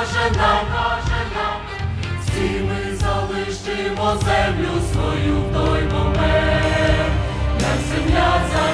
каже нам, каже нам, всі ми залишимо землю свою в той момент, як земля за.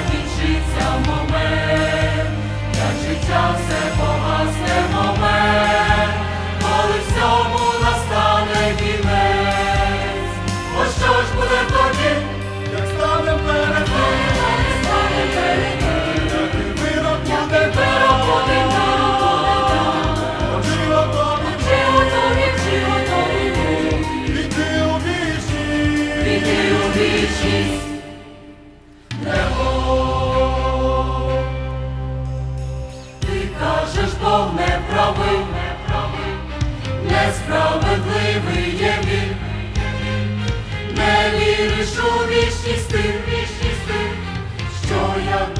справедливий є не віриш у вічність, ти, вічність, ти, що я.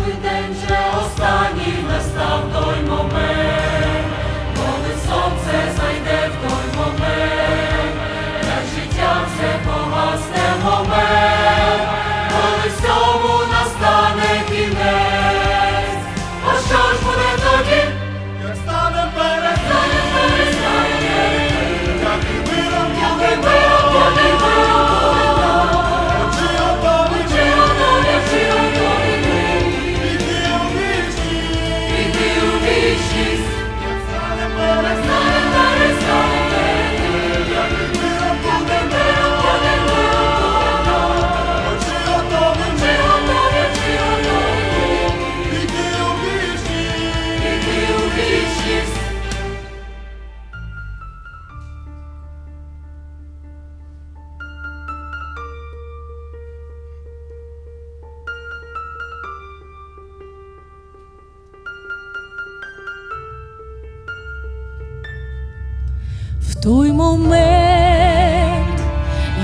в той момент,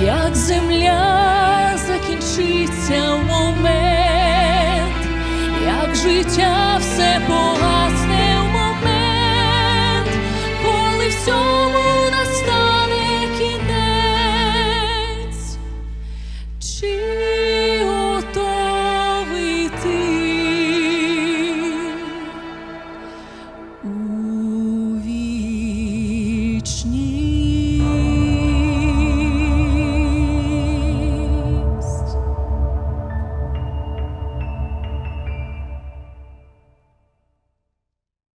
як земля закінчиться в момент, як життя.